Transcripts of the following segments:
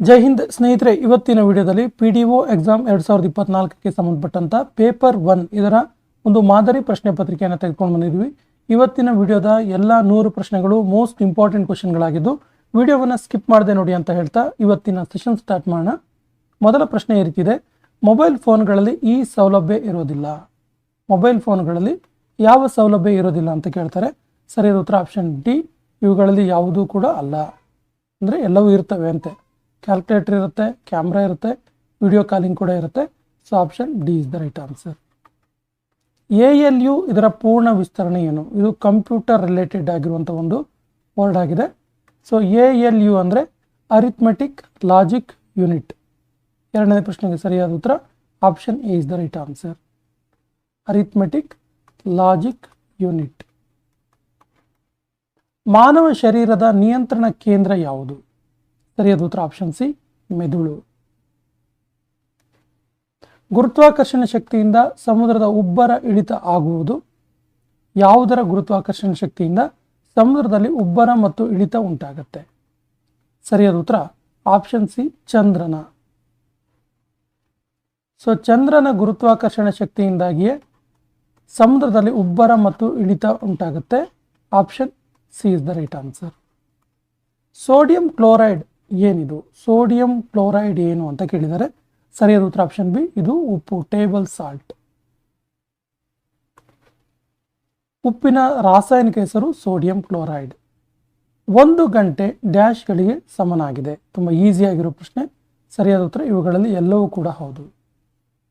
ಜೈ ಹಿಂದ್ ಸ್ನೇಹಿತರೆ, ಇವತ್ತಿನ ವಿಡಿಯೋದಲ್ಲಿ ಪಿ ಡಿ ಒ ಎಕ್ಸಾಮ್ ಎರಡು ಸಾವಿರದ ಇಪ್ಪತ್ನಾಲ್ಕಕ್ಕೆ ಸಂಬಂಧಪಟ್ಟಂತ ಪೇಪರ್ ಒನ್ ಇದರ ಒಂದು ಮಾದರಿ ಪ್ರಶ್ನೆ ಪತ್ರಿಕೆಯನ್ನು ತೆಗೆದುಕೊಂಡು ಬಂದಿದ್ವಿ ಇವತ್ತಿನ ವಿಡಿಯೋದ ಎಲ್ಲ ನೂರು ಪ್ರಶ್ನೆಗಳು ಮೋಸ್ಟ್ ಇಂಪಾರ್ಟೆಂಟ್ ಕ್ವಶನ್ಗಳಾಗಿದ್ದು ವಿಡಿಯೋವನ್ನು ಸ್ಕಿಪ್ ಮಾಡದೆ ನೋಡಿ ಅಂತ ಹೇಳ್ತಾ ಇವತ್ತಿನ ಸೆಷನ್ ಸ್ಟಾರ್ಟ್ ಮಾಡೋಣ. ಮೊದಲ ಪ್ರಶ್ನೆ ಈ ಮೊಬೈಲ್ ಫೋನ್ಗಳಲ್ಲಿ ಈ ಸೌಲಭ್ಯ ಇರೋದಿಲ್ಲ. ಮೊಬೈಲ್ ಫೋನ್ಗಳಲ್ಲಿ ಯಾವ ಸೌಲಭ್ಯ ಇರೋದಿಲ್ಲ ಅಂತ ಕೇಳ್ತಾರೆ. ಸರಿಯಾದ ಉತ್ತರ ಆಪ್ಷನ್ ಡಿ ಇವುಗಳಲ್ಲಿ ಯಾವುದೂ ಕೂಡ ಅಲ್ಲ. ಅಂದರೆ ಎಲ್ಲವೂ ಇರ್ತವೆ ಅಂತೆ. ಕ್ಯಾಲ್ಕುಲೇಟರ್ ಇರುತ್ತೆ ಕ್ಯಾಮ್ರಾ ಇರುತ್ತೆ ವಿಡಿಯೋ ಕಾಲಿಂಗ್ ಕೂಡ ಇರುತ್ತೆ. So option D is the right answer A L U ಇದರ ಪೂರ್ಣ ವಿಸ್ತರಣೆ ಏನು? ಇದು ಕಂಪ್ಯೂಟರ್ ರಿಲೇಟೆಡ್ ಆಗಿರುವಂಥ ಒಂದು ವರ್ಡ್ ಆಗಿದೆ. ಸೊ ಎ ಎಲ್ ಯು ಅಂದರೆ ಅರಿಥ್ಮೆಟಿಕ್ ಲಾಜಿಕ್ ಯೂನಿಟ್ ಎರಡನೇ ಪ್ರಶ್ನೆಗೆ ಸರಿಯಾದ ಉತ್ತರ. Option A is the right answer arithmetic logic unit ಮಾನವ ಶರೀರದ ನಿಯಂತ್ರಣ ಕೇಂದ್ರ ಯಾವುದು? ಸರಿಯಾದ ಉತ್ತರ ಆಪ್ಷನ್ ಸಿ, ಮೆದುಳು. ಗುರುತ್ವಾಕರ್ಷಣೆ ಶಕ್ತಿಯಿಂದ ಸಮುದ್ರದ ಉಬ್ಬರ ಇಳಿತ ಆಗುವುದು. ಯಾವುದರ ಗುರುತ್ವಾಕರ್ಷಣ ಶಕ್ತಿಯಿಂದ ಸಮುದ್ರದಲ್ಲಿ ಉಬ್ಬರ ಮತ್ತು ಇಳಿತ ಉಂಟಾಗತ್ತೆ. ಸರಿಯಾದ ಉತ್ತರ ಆಪ್ಷನ್ ಸಿ, ಚಂದ್ರನ. ಸೊ ಚಂದ್ರನ ಗುರುತ್ವಾಕರ್ಷಣ ಶಕ್ತಿಯಿಂದಾಗಿಯೇ ಸಮುದ್ರದಲ್ಲಿ ಉಬ್ಬರ ಮತ್ತು ಇಳಿತ ಉಂಟಾಗುತ್ತೆ. Option C is the right answer sodium chloride ಏನಿದು? ಸೋಡಿಯಂ ಕ್ಲೋರೈಡ್ ಏನು ಅಂತ ಕೇಳಿದರೆ ಸರಿಯಾದ ಉತ್ತರ ಆಪ್ಷನ್ ಬಿ, ಇದು ಉಪ್ಪು, ಟೇಬಲ್ ಸಾಲ್ಟ್. ಉಪ್ಪಿನ ರಾಸಾಯನಿಕ ಹೆಸರು ಸೋಡಿಯಂ ಕ್ಲೋರೈಡ್. ಒಂದು ಗಂಟೆ ಡ್ಯಾಶ್ಗಳಿಗೆ ಸಮನಾಗಿದೆ. ತುಂಬ ಈಸಿಯಾಗಿರೋ ಪ್ರಶ್ನೆ. ಸರಿಯಾದ ಉತ್ತರ, ಇವುಗಳಲ್ಲಿ ಎಲ್ಲವೂ ಕೂಡ ಹೌದು.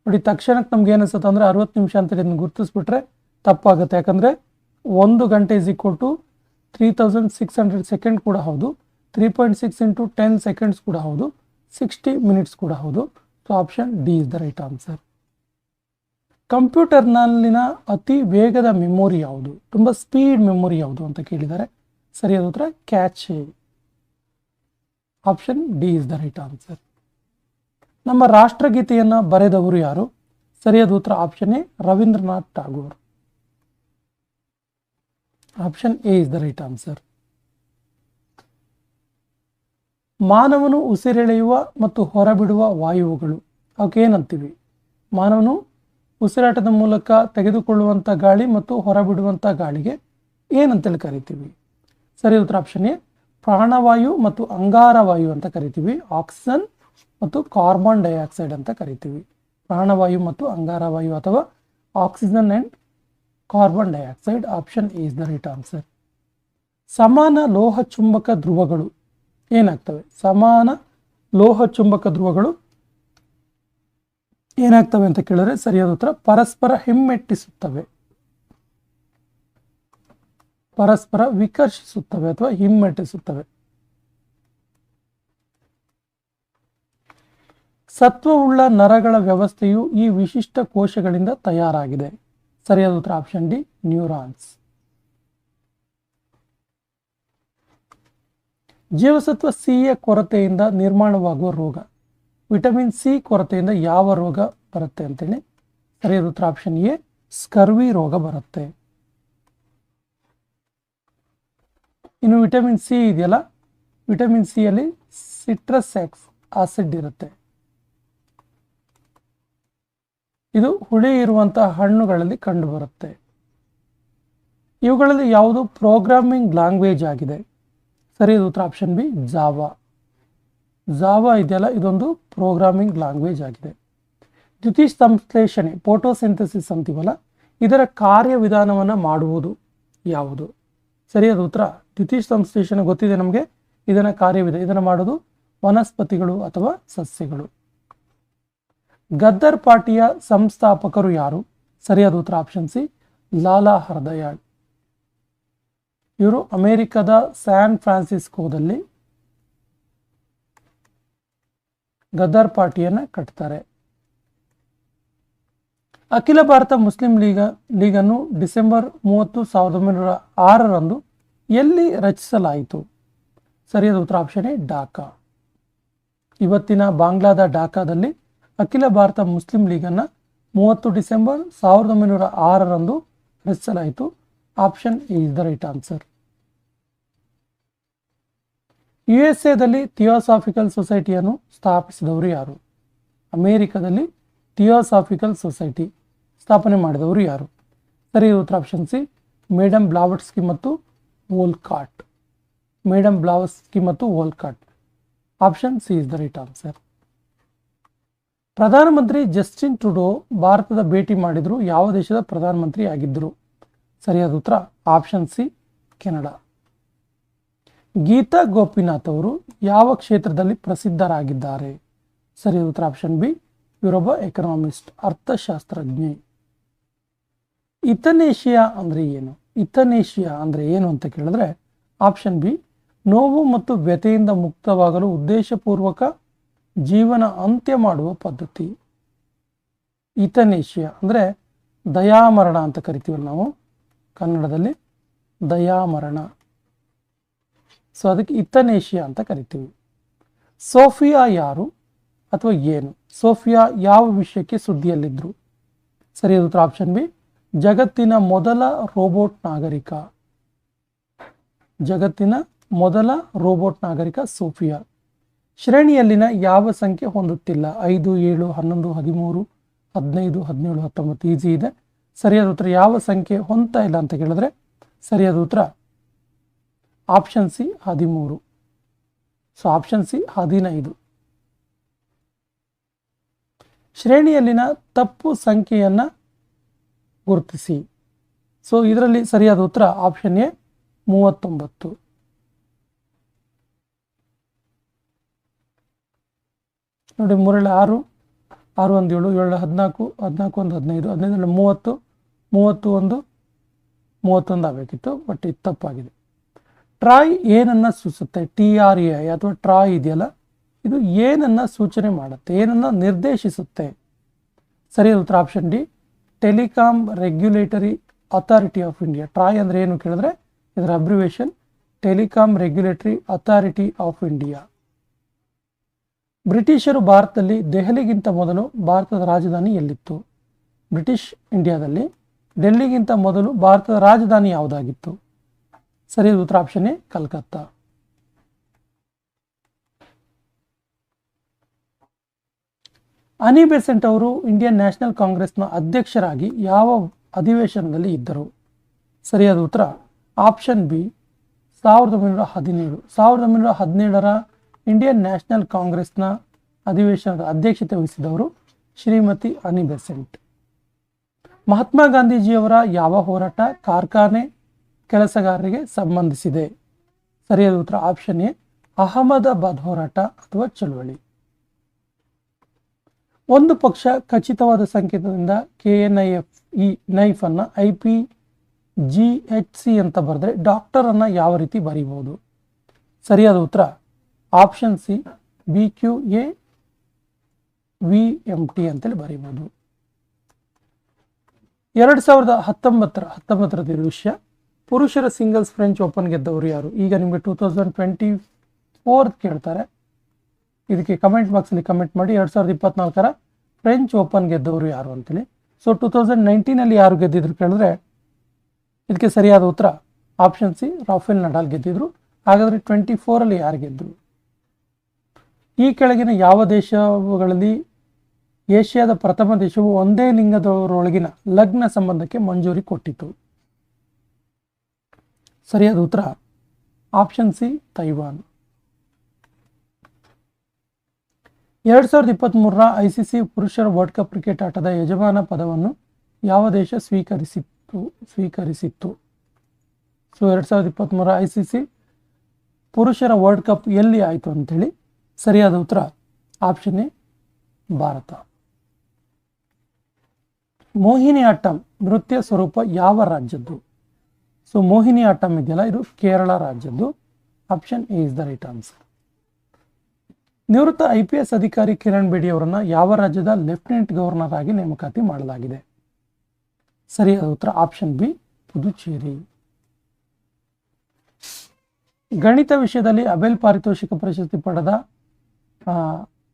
ನೋಡಿ, ತಕ್ಷಣಕ್ಕೆ ನಮ್ಗೆ ಏನಿಸುತ್ತೆ ಅಂದರೆ ಅರವತ್ತು ನಿಮಿಷ ಅಂತ ಇದನ್ನು ಗುರುತಿಸ್ಬಿಟ್ರೆ ತಪ್ಪಾಗುತ್ತೆ. ಯಾಕಂದರೆ ಒಂದು ಗಂಟೆ is equal to three thousand six hundred second ಕೂಡ ಹೌದು. Three point six into ten seconds ಕೂಡ ಹೌದು ಸಿಕ್ಸ್ಟಿ ಮಿನಿಟ್ಸ್ ಕೂಡ ಹೌದು. So option D is the right answer ಕಂಪ್ಯೂಟರ್ನಲ್ಲಿನ ಅತಿ ವೇಗದ ಮೆಮೊರಿ ಯಾವುದು? ತುಂಬ ಸ್ಪೀಡ್ ಮೆಮೊರಿ ಯಾವುದು ಅಂತ ಕೇಳಿದ್ದಾರೆ. ಸರಿಯಾದ ಉತ್ತರ catch option D is the right answer ನಮ್ಮ ರಾಷ್ಟ್ರಗೀತೆಯನ್ನು ಬರೆದವರು ಯಾರು? ಸರಿಯಾದ ಉತ್ತರ option A Rabindranath Tagore. Option A is the right answer ಮಾನವನು ಉಸಿರೆಳೆಯುವ ಮತ್ತು ಹೊರಬಿಡುವ ವಾಯುವುಗಳು. ಅವಕ್ಕೇನಂತೀವಿ ಮಾನವನು ಉಸಿರಾಟದ ಮೂಲಕ ತೆಗೆದುಕೊಳ್ಳುವಂಥ ಗಾಳಿ ಮತ್ತು ಹೊರಬಿಡುವಂಥ ಗಾಳಿಗೆ ಏನಂತೇಳಿ ಕರಿತೀವಿ? ಸರಿ, ಉತ್ತರ ಆಪ್ಷನ್ ಎ, ಪ್ರಾಣವಾಯು ಮತ್ತು ಅಂಗಾರವಾಯು ಅಂತ ಕರಿತೀವಿ. ಆಕ್ಸಿಜನ್ ಮತ್ತು ಕಾರ್ಬನ್ ಡೈಆಕ್ಸೈಡ್ ಅಂತ ಕರಿತೀವಿ. ಪ್ರಾಣವಾಯು ಮತ್ತು ಅಂಗಾರವಾಯು ಅಥವಾ oxygen and carbon dioxide option is the right answer ಸಮಾನ ಲೋಹ ಚುಂಬಕ ಧ್ರುವಗಳು ಏನಾಗ್ತವೆ? ಸಮಾನ ಲೋಹ ಚುಂಬಕ ಧ್ರುವಗಳು ಏನಾಗ್ತವೆ ಅಂತ ಕೇಳಿದ್ರೆ ಸರಿಯಾದ ಉತ್ತರ, ಪರಸ್ಪರ ಹಿಮ್ಮೆಟ್ಟಿಸುತ್ತವೆ. ಪರಸ್ಪರ ವಿಕರ್ಷಿಸುತ್ತವೆ ಅಥವಾ ಹಿಮ್ಮೆಟ್ಟಿಸುತ್ತವೆ. ಸತ್ವವುಳ್ಳ ನರಗಳ ವ್ಯವಸ್ಥೆಯು ಈ ವಿಶಿಷ್ಟ ಕೋಶಗಳಿಂದ ತಯಾರಾಗಿದೆ. ಸರಿಯಾದ ಉತ್ತರ ಆಪ್ಷನ್ ಡಿ, ನ್ಯೂರಾನ್ಸ್. ಜೀವಸತ್ವ ಸಿ ಯ ಕೊರತೆಯಿಂದ ನಿರ್ಮಾಣವಾಗುವ ರೋಗ. ವಿಟಮಿನ್ ಸಿ ಕೊರತೆಯಿಂದ ಯಾವ ರೋಗ ಬರುತ್ತೆ ಅಂತೇಳಿ ಸರಿಯಾದ ಉತ್ತರ ಆಪ್ಷನ್ ಎ, ಸ್ಕರ್ವಿ ರೋಗ ಬರುತ್ತೆ. ಇನ್ನು ವಿಟಮಿನ್ ಸಿ ಇದೆಯಲ್ಲ? ವಿಟಮಿನ್ ಸಿ ಸಿಟ್ರಸ್ ಎಕ್ಸ್ ಆಸಿಡ್ ಇರುತ್ತೆ. ಇದು ಹುಳಿ ಇರುವಂತಹ ಹಣ್ಣುಗಳಲ್ಲಿ ಕಂಡುಬರುತ್ತೆ. ಇವುಗಳಲ್ಲಿ ಯಾವುದು ಪ್ರೋಗ್ರಾಮಿಂಗ್ ಲ್ಯಾಂಗ್ವೇಜ್ ಆಗಿದೆ? ಸರಿಯಾದ ಉತ್ತರ ಆಪ್ಷನ್ ಬಿ ಜಾವಾ ಜಾವಾ ಇದೆಯಲ್ಲ, ಇದೊಂದು ಪ್ರೋಗ್ರಾಮಿಂಗ್ ಲ್ಯಾಂಗ್ವೇಜ್ ಆಗಿದೆ. ದ್ಯುತಿ ಸಂಶ್ಲೇಷಣೆ ಫೋಟೋಸಿಂಥಸಿಸ್ ಅಂತೀವಲ್ಲ, ಇದರ ಕಾರ್ಯವಿಧಾನವನ್ನು ಮಾಡುವುದು ಯಾವುದು? ಸರಿಯಾದ ಉತ್ತರ. ದ್ಯುತಿ ಸಂಶ್ಲೇಷಣೆ ಗೊತ್ತಿದೆ ನಮಗೆ. ಇದನ್ನು ಕಾರ್ಯವಿದೆ ಇದನ್ನು ಮಾಡೋದು ವನಸ್ಪತಿಗಳು ಅಥವಾ ಸಸ್ಯಗಳು. ಗದ್ದರ್ ಪಾರ್ಟಿಯ ಸಂಸ್ಥಾಪಕರು ಯಾರು? ಸರಿಯಾದ ಉತ್ತರ ಆಪ್ಷನ್ ಸಿ ಲಾಲಾ ಹರ್ದಯಾಳ್. ಇವರು ಅಮೇರಿಕದ ಸ್ಯಾನ್ ಫ್ರಾನ್ಸಿಸ್ಕೋದಲ್ಲಿ ಗದ್ದರ್ ಪಾರ್ಟಿಯನ್ನು ಕಟ್ತಾರೆ. ಅಖಿಲ ಭಾರತ ಮುಸ್ಲಿಂ ಲೀಗ, ಲೀಗನ್ನು ಡಿಸೆಂಬರ್ ಮೂವತ್ತು ಸಾವಿರದ ಒಂಬೈನೂರ ಆರರಂದು ಎಲ್ಲಿ ರಚಿಸಲಾಯಿತು? ಸರಿಯಾದ ಉತ್ತರ ಆಪ್ಷನ್ ಎ, ಢಾಕಾ. ಇವತ್ತಿನ ಬಾಂಗ್ಲಾದ ಢಾಕಾದಲ್ಲಿ ಅಖಿಲ ಭಾರತ ಮುಸ್ಲಿಂ ಲೀಗನ್ನು ಮೂವತ್ತು ಡಿಸೆಂಬರ್ ಸಾವಿರದ ಒಂಬೈನೂರ ಆರರಂದು ರಚಿಸಲಾಯಿತು. Option A is the right answer U S ಎದಲ್ಲಿ theosophical ಸೊಸೈಟಿಯನ್ನು ಸ್ಥಾಪಿಸಿದವರು ಯಾರು? ಅಮೇರಿಕಾದಲ್ಲಿ ಥಿಯೋಸಾಫಿಕಲ್ ಸೊಸೈಟಿ ಸ್ಥಾಪನೆ ಮಾಡಿದವರು ಯಾರು? ಸರಿ ಉತ್ತರ ಆಪ್ಷನ್ ಸಿ ಮೇಡಮ್ ಬ್ಲಾವಟ್ಸ್ಕಿ ಮತ್ತು ವೋಲ್ಕಾಟ್ ಮೇಡಮ್ ಬ್ಲಾವಸ್ಕಿ ಮತ್ತು Olcott option C is the right answer ಪ್ರಧಾನಮಂತ್ರಿ ಜಸ್ಟಿನ್ ಟ್ರುಡೋ ಭಾರತದ ಭೇಟಿ ಮಾಡಿದ್ರು, ಯಾವ ದೇಶದ ಪ್ರಧಾನಮಂತ್ರಿ ಆಗಿದ್ದರು ಸರಿಯಾದ ಉತ್ತರ option C Canada Gita Gopinath ಅವರು ಯಾವ ಕ್ಷೇತ್ರದಲ್ಲಿ ಪ್ರಸಿದ್ಧರಾಗಿದ್ದಾರೆ? ಸರಿಯಾದ ಉತ್ತರ ಆಪ್ಷನ್ ಬಿ ಇವರೊಬ್ಬ ಎಕನಾಮಿಸ್ಟ್ ಅರ್ಥಶಾಸ್ತ್ರಜ್ಞೆ. ಇಥನೇಷಿಯಾ ಅಂದರೆ ಏನು? ಇಥನೇಷಿಯಾ ಅಂದರೆ ಏನು ಅಂತ ಕೇಳಿದ್ರೆ ಆಪ್ಷನ್ ಬಿ ನೋವು ಮತ್ತು ವ್ಯಥೆಯಿಂದ ಮುಕ್ತವಾಗಲು ಉದ್ದೇಶಪೂರ್ವಕ ಜೀವನ ಅಂತ್ಯ ಮಾಡುವ ಪದ್ಧತಿ. ಇಥನೇಷಿಯಾ ಅಂದರೆ ದಯಾಮರಣ ಅಂತ ಕರಿತೀವಲ್ಲ ನಾವು. ಕನ್ನಡದಲ್ಲಿ ದಯಾಮರಣ. ಸೊ ಅದಕ್ಕೆ ಇತ್ತನೇಷ್ಯಾ ಅಂತ ಕರಿತೀವಿ. ಸೋಫಿಯಾ ಯಾರು ಅಥವಾ ಏನು? ಸೋಫಿಯಾ ಯಾವ ವಿಷಯಕ್ಕೆ ಸುದ್ದಿಯಲ್ಲಿದ್ದರು ಸರಿಯಾದ ಉತ್ತರ ಆಪ್ಷನ್ ಬಿ ಜಗತ್ತಿನ ಮೊದಲ ರೋಬೋಟ್ ನಾಗರಿಕ. ಜಗತ್ತಿನ ಮೊದಲ ರೋಬೋಟ್ ನಾಗರಿಕ ಸೋಫಿಯಾ. ಶ್ರೇಣಿಯಲ್ಲಿನ ಯಾವ ಸಂಖ್ಯೆ ಹೊಂದುತ್ತಿಲ್ಲ? ಐದು, ಏಳು, ಹನ್ನೊಂದು, ಹದಿಮೂರು, ಹದಿನೈದು, ಹದಿನೇಳು, ಹತ್ತೊಂಬತ್ತು ಈಜಿ ಇದೆ. ಸರಿಯಾದ ಉತ್ತರ ಯಾವ ಸಂಖ್ಯೆ ಹೊಂತಾ ಇಲ್ಲ ಅಂತ ಕೇಳಿದ್ರೆ ಸರಿಯಾದ ಉತ್ತರ ಆಪ್ಷನ್ ಸಿ ಹದಿಮೂರು. ಸೊ ಆಪ್ಷನ್ ಸಿ ಹದಿನೈದು. ಶ್ರೇಣಿಯಲ್ಲಿನ ತಪ್ಪು ಸಂಖ್ಯೆಯನ್ನು ಗುರುತಿಸಿ. ಸೊ ಇದರಲ್ಲಿ ಸರಿಯಾದ ಉತ್ತರ ಆಪ್ಷನ್ ಎ ಮೂವತ್ತೊಂಬತ್ತು. ನೋಡಿ ಮೂರೇಳು ಆರು ಆರು ಒಂದು ಏಳು ಏಳು ಹದಿನಾಲ್ಕು ಹದಿನಾಲ್ಕು ಒಂದು ಹದಿನೈದು ಹದಿನೈದು ಮೂವತ್ತು ಮೂವತ್ತು ಒಂದು ಮೂವತ್ತೊಂದು ಆಗಬೇಕಿತ್ತು ಬಟ್ ಇದು ತಪ್ಪಾಗಿದೆ. ಟ್ರಾಯ್ ಏನನ್ನ ಸೂಚಿಸುತ್ತೆ ಟಿ ಆರ್ ಎ ಐ ಅಥವಾ ಟ್ರಾಯ್ ಇದೆಯಲ್ಲ? ಇದು ಏನನ್ನ ಸೂಚನೆ ಮಾಡುತ್ತೆ? ಏನನ್ನ ನಿರ್ದೇಶಿಸುತ್ತೆ? ಸರಿ ಉತ್ತರ option D Telecom Regulatory Authority of India TRAI ಅಂದರೆ ಏನು ಕೇಳಿದ್ರೆ? ಇದರ abbreviation Telecom Regulatory Authority of India ಬ್ರಿಟಿಷರು ಭಾರತದಲ್ಲಿ ದೆಹಲಿಗಿಂತ ಮೊದಲು ಭಾರತದ ರಾಜಧಾನಿ ಎಲ್ಲಿತ್ತು? ಬ್ರಿಟಿಷ್ ಇಂಡಿಯಾದಲ್ಲಿ. ಡೆಲ್ಲಿಗಿಂತ ಮೊದಲು ಭಾರತದ ರಾಜಧಾನಿ ಯಾವುದಾಗಿತ್ತು? ಸರಿಯಾದ ಉತ್ತರ option A, Calcutta. Annie Besant ಅವರು ಇಂಡಿಯನ್ ನ್ಯಾಷನಲ್ ಕಾಂಗ್ರೆಸ್ನ ಅಧ್ಯಕ್ಷರಾಗಿ ಯಾವ ಅಧಿವೇಶನದಲ್ಲಿ ಇದ್ದರು? ಸರಿಯಾದ ಉತ್ತರ. ಆಪ್ಷನ್ ಬಿ, ಸಾವಿರದ ಒಂಬೈನೂರ ಹದಿನೇಳು. ಸಾವಿರದ ಒಂಬೈನೂರ ಹದಿನೇಳರ ಇಂಡಿಯನ್ ನ್ಯಾಷನಲ್ ಕಾಂಗ್ರೆಸ್ನ ಅಧಿವೇಶನದ ಅಧ್ಯಕ್ಷತೆ ವಹಿಸಿದವರು ಶ್ರೀಮತಿ ಅನಿ ಬೆಸೆಂಟ್. ಮಹಾತ್ಮ ಗಾಂಧೀಜಿಯವರ ಯಾವ ಹೋರಾಟ ಕಾರ್ಖಾನೆ ಕೆಲಸಗಾರರಿಗೆ ಸಂಬಂಧಿಸಿದೆ? ಸರಿಯಾದ ಉತ್ತರ ಆಪ್ಷನ್ ಎ, ಅಹಮದಾಬಾದ್ ಹೋರಾಟ ಅಥವಾ ಚಳುವಳಿ. ಒಂದು ಪಕ್ಷ ಖಚಿತವಾದ ಸಂಕೇತದಿಂದ K N I F E knife ಅನ್ನು I P G H C ಅಂತ ಬರೆದ್ರೆ ಡಾಕ್ಟರ್ ಅನ್ನು ಯಾವ ರೀತಿ ಬರೀಬಹುದು? ಸರಿಯಾದ ಉತ್ತರ option C B Q A V M T ಅಂತೇಳಿ ಬರೀಬಹುದು. ಎರಡು ಸಾವಿರದ ಹತ್ತೊಂಬತ್ತರ ಹತ್ತೊಂಬತ್ತರದ ವಿಷಯ. ಪುರುಷರ ಸಿಂಗಲ್ಸ್ ಫ್ರೆಂಚ್ ಓಪನ್ ಗೆದ್ದವರು ಯಾರು? ಈಗ ನಿಮಗೆ ಟೂ ತೌಸಂಡ್ ಟ್ವೆಂಟಿ ಫೋರ್ ಕೇಳ್ತಾರೆ. ಇದಕ್ಕೆ ಕಮೆಂಟ್ ಬಾಕ್ಸಲ್ಲಿ ಕಮೆಂಟ್ ಮಾಡಿ, ಎರಡು ಸಾವಿರದ ಇಪ್ಪತ್ನಾಲ್ಕರ ಫ್ರೆಂಚ್ ಓಪನ್ ಗೆದ್ದವರು ಯಾರು ಅಂತೇಳಿ. ಸೊ ಟೂ ತೌಸಂಡ್ ನೈನ್ಟೀನಲ್ಲಿ ಯಾರು ಗೆದ್ದಿದ್ರು ಕೇಳಿದ್ರೆ, ಇದಕ್ಕೆ ಸರಿಯಾದ ಉತ್ತರ ಆಪ್ಷನ್ ಸಿ, ರಾಫೆಲ್ ನಡಾಲ್ ಗೆದ್ದಿದ್ರು. ಹಾಗಾದರೆ ಟ್ವೆಂಟಿ ಫೋರಲ್ಲಿ ಯಾರು ಗೆದ್ದರು? ಈ ಕೆಳಗಿನ ಯಾವ ದೇಶಗಳಲ್ಲಿ ಏಷ್ಯಾದ ಪ್ರಥಮ ದೇಶವು ಒಂದೇ ಲಿಂಗದವರೊಳಗಿನ ಲಗ್ನ ಸಂಬಂಧಕ್ಕೆ ಮಂಜೂರಿ ಕೊಟ್ಟಿತು. ಸರಿಯಾದ ಉತ್ತರ, ಆಪ್ಷನ್ ಸಿ, ತೈವಾನ್. ಎರಡು ಸಾವಿರದ ಇಪ್ಪತ್ತ್ಮೂರರ ಐ ಸಿ ಸಿ ಪುರುಷರ ವರ್ಲ್ಡ್ ಕಪ್ ಕ್ರಿಕೆಟ್ ಆಟದ ಯಜಮಾನ ಪದವನ್ನು ಯಾವ ದೇಶ ಸ್ವೀಕರಿಸಿತ್ತು ಸ್ವೀಕರಿಸಿತ್ತು? ಸೊ, ಎರಡು ಸಾವಿರದ ಇಪ್ಪತ್ತ್ಮೂರ ಐ ಸಿ ಸಿ ಪುರುಷರ ವರ್ಲ್ಡ್ ಕಪ್ ಎಲ್ಲಿ ಆಯಿತು ಅಂಥೇಳಿ ಸರಿಯಾದ ಉತ್ತರ, ಆಪ್ಷನ್ ಎ, ಭಾರತ. ಮೋಹಿನಿ ಆಟ್ಟಂ ನೃತ್ಯ ಸ್ವರೂಪ ಯಾವ ರಾಜ್ಯದ್ದು? ಸೊ ಮೋಹಿನಿ ಆಟ್ಟಂ ಇದೆಯಲ್ಲ, ಇದು Kerala ರಾಜ್ಯದ್ದು. Option A is the right answer ನಿವೃತ್ತ ಐ ಪಿ ಎಸ್ ಅಧಿಕಾರಿ ಕಿರಣ್ ಬೇಡಿ ಅವರನ್ನ ಯಾವ ರಾಜ್ಯದ ಲೆಫ್ಟಿನೆಂಟ್ ಗವರ್ನರ್ ಆಗಿ ನೇಮಕಾತಿ ಮಾಡಲಾಗಿದೆ? ಸರಿಯಾದ ಉತ್ತರ ಆಪ್ಷನ್ ಬಿ ಪುದುಚೇರಿ. ಗಣಿತ ವಿಷಯದಲ್ಲಿ ಅಬೆಲ್ ಪಾರಿತೋಷಿಕ ಪ್ರಶಸ್ತಿ ಪಡೆದ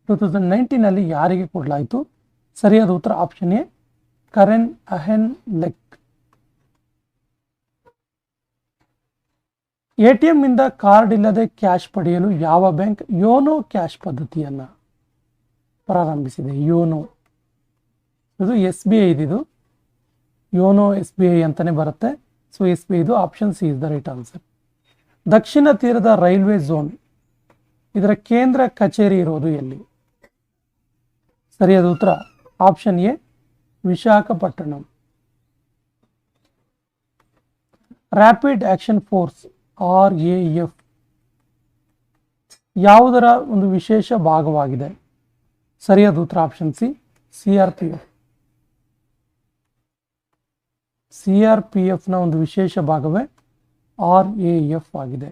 ಟೂ ತೌಸಂಡ್ ನೈನ್ಟೀನಲ್ಲಿ ಯಾರಿಗೆ ಕೊಡಲಾಯಿತು? ಸರಿಯಾದ ಉತ್ತರ option A Karen Uhlenbeck. A T ಎಮ್ನಿಂದ card ಇಲ್ಲದೆ ಕ್ಯಾಶ್ ಪಡೆಯಲು ಯಾವ ಬ್ಯಾಂಕ್ ಯೋನೋ ಕ್ಯಾಶ್ ಪದ್ಧತಿಯನ್ನು ಪ್ರಾರಂಭಿಸಿದೆ? ಯೋನೋ. ಇದು ಎಸ್ ಬಿ ಐ ಇದು ಯೋನೋ, ಎಸ್ ಬಿ ಐ ಅಂತಲೇ ಬರುತ್ತೆ. ಸೊ ಎಸ್ ಬಿ ಐದು option C is the right answer ದಕ್ಷಿಣ ತೀರದ ರೈಲ್ವೆ ಝೋನ್. ಇದರ ಕೇಂದ್ರ ಕಚೇರಿ ಇರೋದು ಎಲ್ಲಿ? ಸರಿಯಾದ ಉತ್ತರ? Option A Visakhapatnam. Rapid action force R A F ಯಾವುದರ ಒಂದು ವಿಶೇಷ ಭಾಗವಾಗಿದೆ? ಸರಿಯಾದ ಉತ್ತರ option C C R P F C R P ಎಫ್ನ ಒಂದು ವಿಶೇಷ ಭಾಗವೇ ಆರ್ ಎ ಎಫ್ ಆಗಿದೆ.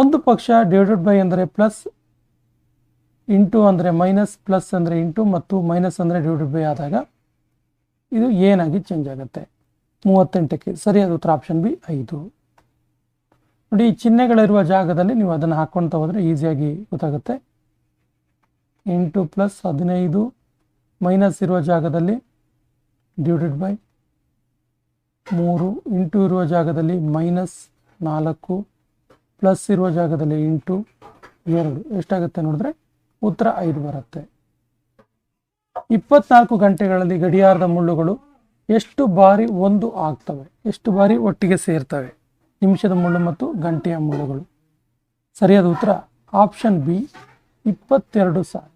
ಒಂದು ಪಕ್ಷ ಡಿವೈಡೆಡ್ ಬೈ ಅಂದರೆ ಪ್ಲಸ್ ಇಂಟು ಅಂದರೆ ಮೈನಸ್ ಪ್ಲಸ್ ಅಂದರೆ ಇಂಟು ಮತ್ತು ಮೈನಸ್ ಅಂದರೆ ಡಿವೈಡೆಡ್ ಬೈ ಆದಾಗ ಇದು ಏನಾಗಿ ಚೇಂಜ್ ಆಗುತ್ತೆ. ಮೂವತ್ತೆಂಟಕ್ಕೆ ಸರಿಯಾದ ಉತ್ತರ ಆಪ್ಷನ್ ಬಿ ಐದು. ನೋಡಿ, ಈ ಚಿಹ್ನೆಗಳಿರುವ ಜಾಗದಲ್ಲಿ ನೀವು ಅದನ್ನು ಹಾಕ್ಕೊಳ್ತಾ ಹೋದರೆ ಈಸಿಯಾಗಿ ಗೊತ್ತಾಗುತ್ತೆ. ಎಂಟು ಪ್ಲಸ್ ಹದಿನೈದು ಮೈನಸ್ ಇರುವ ಜಾಗದಲ್ಲಿ ಡಿವೈಡೆಡ್ ಬೈ ಮೂರು. ಇಂಟು ಇರುವ ಜಾಗದಲ್ಲಿ ಮೈನಸ್ ನಾಲ್ಕು. ಪ್ಲಸ್ ಇರುವ ಜಾಗದಲ್ಲಿ ಇಂಟು ಎರಡು. ಎಷ್ಟಾಗುತ್ತೆ ನೋಡಿದ್ರೆ ಉತ್ತರ ಐದು ಬರುತ್ತೆ. ಇಪ್ಪತ್ನಾಲ್ಕು ಗಂಟೆಗಳಲ್ಲಿ ಗಡಿಯಾರದ ಮುಳ್ಳುಗಳು ಎಷ್ಟು ಬಾರಿ ಒಂದು ಆಗ್ತವೆ, ಎಷ್ಟು ಬಾರಿ ಒಟ್ಟಿಗೆ ಸೇರ್ತವೆ? ನಿಮಿಷದ ಮುಳ್ಳು ಮತ್ತು ಗಂಟೆಯ ಮುಳ್ಳುಗಳು. ಸರಿಯಾದ ಉತ್ತರ ಆಪ್ಷನ್ ಬಿ, ಇಪ್ಪತ್ತೆರಡು ಸಾರಿ.